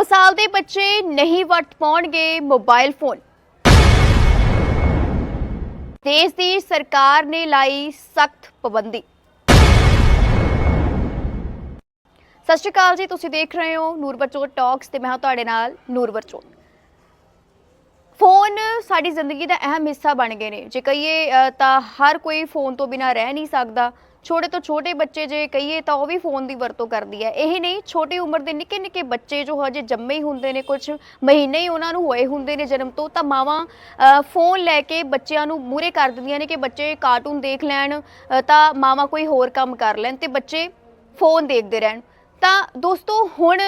2 ਸਾਲ ਦੇ ਬੱਚੇ ਨਹੀਂ ਵਰਤ ਪਾਉਣਗੇ ਮੋਬਾਈਲ ਫੋਨ। ਦੇਸ਼ ਦੀ ਸਰਕਾਰ ਨੇ ਲਾਈ ਸਖਤ ਪਾਬੰਦੀ। ਸਤਿ ਸ਼੍ਰੀ ਅਕਾਲ ਜੀ, ਤੁਸੀਂ ਦੇਖ ਰਹੇ ਹੋ ਨੂਰਬਰਚੋਟ ਟਾਕਸ ਤੇ ਮੈਂ ਹਾਂ ਤੁਹਾਡੇ ਨਾਲ ਨੂਰਬਰਚੋਟ ਫੋਨ ਸਾਡੀ ਜ਼ਿੰਦਗੀ ਦਾ ਅਹਿਮ ਹਿੱਸਾ ਬਣ ਗਏ ਨੇ। ਜੇ ਕਹੀਏ ਤਾਂ ਹਰ ਕੋਈ ਫੋਨ ਤੋਂ ਬਿਨਾ ਰਹਿ ਨਹੀਂ ਸਕਦਾ। ਛੋਟੇ ਤੋਂ ਛੋਟੇ ਬੱਚੇ ਜੇ ਕਹੀਏ, ਤਾਂ ਉਹ ਵੀ ਫੋਨ ਦੀ ਵਰਤੋਂ ਕਰਦੀ ਹੈ। ਇਹ ਨਹੀਂ, ਛੋਟੀ ਉਮਰ ਦੇ ਨਿੱਕੇ ਨਿੱਕੇ ਬੱਚੇ ਜੋ ਹਜੇ ਜੰਮੇ ਹੀ ਹੁੰਦੇ ਨੇ ਕੁਝ ਮਹੀਨੇ ਹੀ ਉਹਨਾਂ ਨੂੰ ਹੋਏ ਹੁੰਦੇ ਨੇ ਜਨਮ ਤੋਂ, ਤਾਂ ਮਾਵਾਂ ਫੋਨ ਲੈ ਕੇ ਬੱਚਿਆਂ ਨੂੰ ਮੂਰੇ ਕਰ ਦਿੰਦੀਆਂ ਨੇ ਕਿ ਬੱਚੇ ਕਾਰਟੂਨ ਦੇਖ ਲੈਣ ਤਾਂ ਮਾਵਾਂ ਕੋਈ ਹੋਰ ਕੰਮ ਕਰ ਲੈਣ ਤੇ ਬੱਚੇ ਫੋਨ ਦੇਖਦੇ ਰਹਿਣ। ਤਾਂ ਦੋਸਤੋ, ਹੁਣ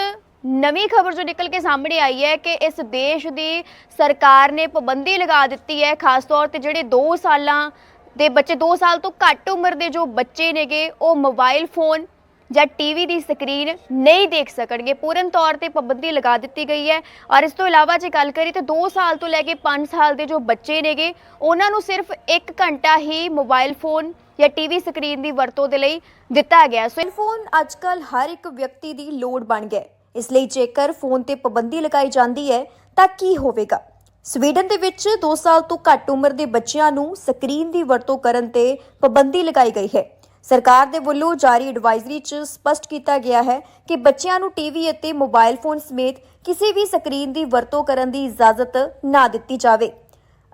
ਨਵੀਂ ਖਬਰ ਜੋ ਨਿਕਲ ਕੇ ਸਾਹਮਣੇ ਆਈ ਹੈ ਕਿ ਇਸ ਦੇਸ਼ ਦੀ ਸਰਕਾਰ ਨੇ ਪਾਬੰਦੀ ਲਗਾ ਦਿੱਤੀ ਹੈ, ਖਾਸ ਤੌਰ ਤੇ ਜਿਹੜੇ 2 ਸਾਲਾਂ ਦੇ ਬੱਚੇ 2 ਸਾਲ ਤੋਂ ਘੱਟ ਉਮਰ ਦੇ ਜੋ ਬੱਚੇ ਨੇਗੇ, ਉਹ ਮੋਬਾਈਲ ਫੋਨ ਜਾਂ ਟੀਵੀ ਦੀ ਸਕਰੀਨ ਨਹੀਂ ਦੇਖ ਸਕਣਗੇ। ਪੂਰਨ ਤੌਰ ਤੇ ਪਾਬੰਦੀ ਲਗਾ ਦਿੱਤੀ ਗਈ ਹੈ ਔਰ ਇਸ ਤੋਂ ਇਲਾਵਾ ਜੇ ਗੱਲ ਕਰੀ ਤਾਂ 2 ਸਾਲ ਤੋਂ ਲੈ ਕੇ 5 ਸਾਲ ਦੇ ਜੋ ਬੱਚੇ ਨੇਗੇ, ਉਹਨਾਂ ਨੂੰ ਸਿਰਫ 1 ਘੰਟਾ ਹੀ ਮੋਬਾਈਲ ਫੋਨ ਜਾਂ ਟੀਵੀ ਸਕਰੀਨ ਦੀ ਵਰਤੋਂ ਦੇ ਲਈ ਦਿੱਤਾ ਗਿਆ। ਸੋ ਫੋਨ ਅੱਜਕੱਲ ਹਰ ਇੱਕ ਵਿਅਕਤੀ ਦੀ ਲੋੜ ਬਣ ਗਿਆ ਇਸ ਲਈ ਜੇਕਰ ਫੋਨ ਤੇ ਪਾਬੰਦੀ ਲਗਾਈ ਜਾਂਦੀ ਹੈ, ਤਾਂ ਕੀ ਹੋਵੇਗਾ? ਸਵੀਡਨ ਦੇ ਵਿੱਚ 2 ਸਾਲ ਤੋਂ ਘੱਟ ਉਮਰ ਦੇ ਬੱਚਿਆਂ ਨੂੰ ਸਕਰੀਨ ਦੀ ਵਰਤੋਂ ਕਰਨ ਤੇ ਪਾਬੰਦੀ ਲਗਾਈ ਗਈ ਹੈ। ਸਰਕਾਰ ਦੇ ਵੱਲੋਂ ਜਾਰੀ ਐਡਵਾਈਜ਼ਰੀ 'ਚ ਸਪਸ਼ਟ ਕੀਤਾ ਗਿਆ ਹੈ ਕਿ ਬੱਚਿਆਂ ਨੂੰ ਟੀਵੀ ਅਤੇ ਮੋਬਾਈਲ ਫੋਨ ਸਮੇਤ ਕਿਸੇ ਵੀ ਸਕਰੀਨ ਦੀ ਵਰਤੋਂ ਕਰਨ ਦੀ ਇਜਾਜ਼ਤ ਨਾ ਦਿੱਤੀ ਜਾਵੇ।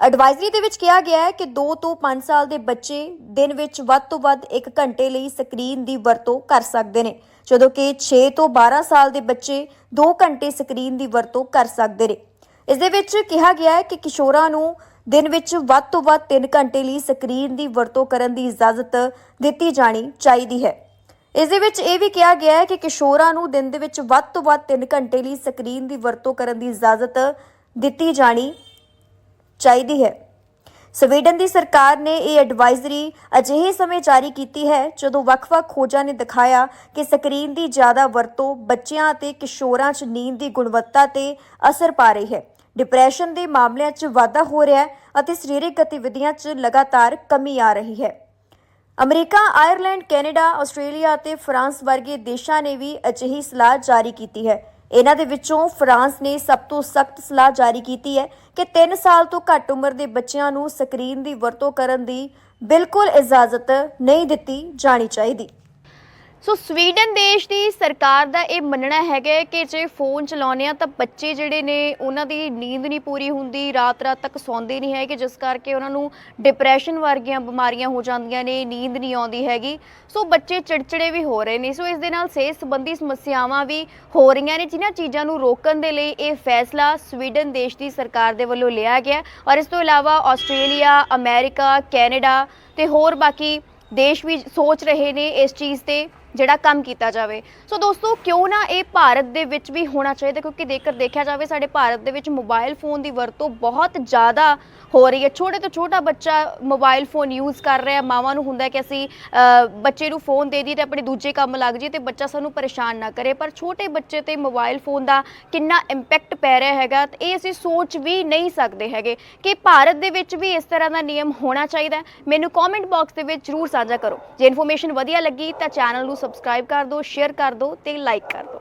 ਐਡਵਾਈਜ਼ਰੀ ਦੇ ਵਿੱਚ ਕਿਹਾ ਗਿਆ ਹੈ ਕਿ 2 ਤੋਂ 5 ਸਾਲ ਦੇ ਬੱਚੇ ਦਿਨ ਵਿੱਚ ਵੱਧ ਤੋਂ ਵੱਧ 1 ਘੰਟੇ ਲਈ ਸਕਰੀਨ ਦੀ ਵਰਤੋਂ ਕਰ ਸਕਦੇ ਨੇ, ਜਦੋਂ ਕਿ 6 ਤੋਂ 12 ਸਾਲ ਦੇ ਬੱਚੇ 2 ਘੰਟੇ ਸਕਰੀਨ ਦੀ ਵਰਤੋਂ ਕਰ ਸਕਦੇ ਨੇ। ਇਸ ਦੇ ਵਿੱਚ ਕਿਹਾ ਗਿਆ ਹੈ ਕਿ ਕਿਸ਼ੋਰਾਂ ਨੂੰ ਦਿਨ ਵਿੱਚ ਵੱਧ ਤੋਂ ਵੱਧ 3 ਘੰਟੇ ਲਈ ਸਕਰੀਨ ਦੀ ਵਰਤੋਂ ਕਰਨ ਦੀ ਇਜਾਜ਼ਤ ਦਿੱਤੀ ਜਾਣੀ ਚਾਹੀਦੀ ਹੈ। ਇਸ ਦੇ ਵਿੱਚ ਇਹ ਵੀ ਕਿਹਾ ਗਿਆ ਹੈ ਕਿ ਕਿਸ਼ੋਰਾਂ ਨੂੰ ਦਿਨ ਦੇ ਵਿੱਚ ਵੱਧ ਤੋਂ ਵੱਧ 3 ਘੰਟੇ ਲਈ ਸਕਰੀਨ ਦੀ ਵਰਤੋਂ ਕਰਨ ਦੀ ਇਜਾਜ਼ਤ ਦਿੱਤੀ ਜਾਣੀ ਚਾਹੀਦੀ ਹੈ। ਸਵੀਡਨ ਦੀ ਸਰਕਾਰ ਨੇ ਇਹ ਐਡਵਾਈਜ਼ਰੀ ਅਜਿਹੇ ਸਮੇਂ ਜਾਰੀ ਕੀਤੀ ਹੈ ਜਦੋਂ ਵੱਖ-ਵੱਖ ਖੋਜਾਂ ਨੇ ਦਿਖਾਇਆ ਕਿ ਸਕਰੀਨ ਦੀ ਜ਼ਿਆਦਾ ਵਰਤੋਂ ਬੱਚਿਆਂ ਅਤੇ ਕਿਸ਼ੋਰਾਂ 'ਚ ਨੀਂਦ ਦੀ ਗੁਣਵੱਤਾ ਤੇ ਅਸਰ ਪਾ ਰਹੀ ਹੈ। ਡਿਪਰੈਸ਼ਨ ਦੇ ਮਾਮਲਿਆਂ 'ਚ ਵਾਧਾ ਹੋ ਰਿਹਾ ਹੈ ਅਤੇ ਸਰੀਰਕ ਗਤੀਵਿਧੀਆਂ 'ਚ ਲਗਾਤਾਰ ਕਮੀ ਆ ਰਹੀ ਹੈ। ਅਮਰੀਕਾ, ਆਇਰਲੈਂਡ, ਕੈਨੇਡਾ, ਆਸਟ੍ਰੇਲੀਆ ਅਤੇ ਫਰਾਂਸ ਵਰਗੇ ਦੇਸ਼ਾਂ ਨੇ ਵੀ ਅਜਿਹੀ ਸਲਾਹ ਜਾਰੀ ਕੀਤੀ ਹੈ। ਇਹਨਾਂ ਦੇ ਵਿੱਚੋਂ ਫਰਾਂਸ ਨੇ ਸਭ ਤੋਂ ਸਖਤ ਸਲਾਹ ਜਾਰੀ ਕੀਤੀ ਹੈ ਕਿ 3 ਸਾਲ ਤੋਂ ਘੱਟ ਉਮਰ ਦੇ ਬੱਚਿਆਂ ਨੂੰ ਸਕਰੀਨ ਦੀ ਵਰਤੋਂ ਕਰਨ ਦੀ ਬਿਲਕੁਲ ਇਜਾਜ਼ਤ ਨਹੀਂ ਦਿੱਤੀ ਜਾਣੀ ਚਾਹੀਦੀ। ਸੋ ਸਵੀਡਨ ਦੇਸ਼ ਦੀ ਸਰਕਾਰ ਦਾ ਇਹ ਮੰਨਣਾ ਹੈਗਾ ਕਿ ਜੇ ਫੋਨ ਚਲਾਉਂਦੇ ਆ ਤਾਂ ਬੱਚੇ ਜਿਹੜੇ ਨੇ, ਉਹਨਾਂ ਦੀ ਨੀਂਦ ਨਹੀਂ ਪੂਰੀ ਹੁੰਦੀ, ਰਾਤ ਰਾਤ ਤੱਕ ਸੌਂਦੇ ਨਹੀਂ ਹੈਗੇ, ਜਿਸ ਕਰਕੇ ਉਹਨਾਂ ਨੂੰ ਡਿਪਰੈਸ਼ਨ ਵਰਗੀਆਂ ਬਿਮਾਰੀਆਂ ਹੋ ਜਾਂਦੀਆਂ ਨੇ, ਨੀਂਦ ਨਹੀਂ ਆਉਂਦੀ ਹੈਗੀ। ਸੋ ਬੱਚੇ ਚਿੜਚਿੜੇ ਵੀ ਹੋ ਰਹੇ ਨੇ। ਸੋ ਇਸ ਦੇ ਨਾਲ ਸਿਹਤ ਸੰਬੰਧੀ ਸਮੱਸਿਆਵਾਂ ਵੀ ਹੋ ਰਹੀਆਂ ਨੇ, ਜਿਨ੍ਹਾਂ ਚੀਜ਼ਾਂ ਨੂੰ ਰੋਕਣ ਦੇ ਲਈ ਇਹ ਫੈਸਲਾ ਸਵੀਡਨ ਦੇਸ਼ ਦੀ ਸਰਕਾਰ ਦੇ ਵੱਲੋਂ ਲਿਆ ਗਿਆ ਔਰ ਇਸ ਤੋਂ ਇਲਾਵਾ ਆਸਟ੍ਰੇਲੀਆ, ਅਮਰੀਕਾ, ਕੈਨੇਡਾ ਤੇ ਹੋਰ ਬਾਕੀ ਦੇਸ਼ ਵੀ ਸੋਚ ਰਹੇ ਨੇ ਇਸ ਚੀਜ਼ ਤੇ। ਜਿਹੜਾ ਕੰਮ ਕੀਤਾ ਜਾਵੇ। ਸੋ ਦੋਸਤੋ, ਕਿਉਂ ਨਾ ਇਹ ਭਾਰਤ ਦੇ ਵਿੱਚ ਵੀ ਹੋਣਾ ਚਾਹੀਦਾ, ਕਿਉਂਕਿ ਜੇਕਰ ਦੇਖਿਆ ਜਾਵੇ, ਸਾਡੇ ਭਾਰਤ ਦੇ ਵਿੱਚ ਮੋਬਾਈਲ ਫੋਨ ਦੀ ਵਰਤੋਂ ਬਹੁਤ ਜ਼ਿਆਦਾ ਹੋ ਰਹੀ ਹੈ। ਛੋਟੇ ਤੋਂ ਛੋਟਾ ਬੱਚਾ ਮੋਬਾਈਲ ਫੋਨ ਯੂਜ਼ ਕਰ ਰਿਹਾ, ਮਾਵਾਂ ਨੂੰ ਹੁੰਦਾ ਕਿ ਅਸੀਂ ਬੱਚੇ ਨੂੰ ਫੋਨ ਦੇ ਦਈਏ ਤੇ ਆਪਣੇ ਦੂਜੇ ਕੰਮ ਲੱਗ ਜਾਈਏ ਤੇ ਬੱਚਾ ਸਾਨੂੰ ਪਰੇਸ਼ਾਨ ਨਾ ਕਰੇ। ਪਰ ਛੋਟੇ ਬੱਚੇ ਤੇ ਮੋਬਾਈਲ ਫੋਨ ਦਾ ਕਿੰਨਾ ਇੰਪੈਕਟ ਪੈ ਰਿਹਾ ਹੈਗਾ ਤੇ ਇਹ ਅਸੀਂ ਸੋਚ ਵੀ ਨਹੀਂ ਸਕਦੇ ਹੈਗੇ ਕਿ ਭਾਰਤ ਦੇ ਵਿੱਚ ਵੀ ਇਸ ਤਰ੍ਹਾਂ ਦਾ ਨਿਯਮ ਹੋਣਾ ਚਾਹੀਦਾ ਮੈਨੂੰ ਕਮੈਂਟ ਬਾਕਸ ਦੇ ਵਿੱਚ ਜਰੂਰ ਸਾਂਝਾ ਕਰੋ। ਜੇ ਇਨਫੋਰਮੇਸ਼ਨ ਵਧੀਆ ਲੱਗੀ ਤਾਂ ਚੈਨਲ ਨੂੰ ਸਬਸਕ੍ਰਾਈਬ ਕਰ ਦਿਓ ਸ਼ੇਅਰ ਕਰ ਦਿਓ ਤੇ ਲਾਈਕ ਕਰ ਦਿਓ।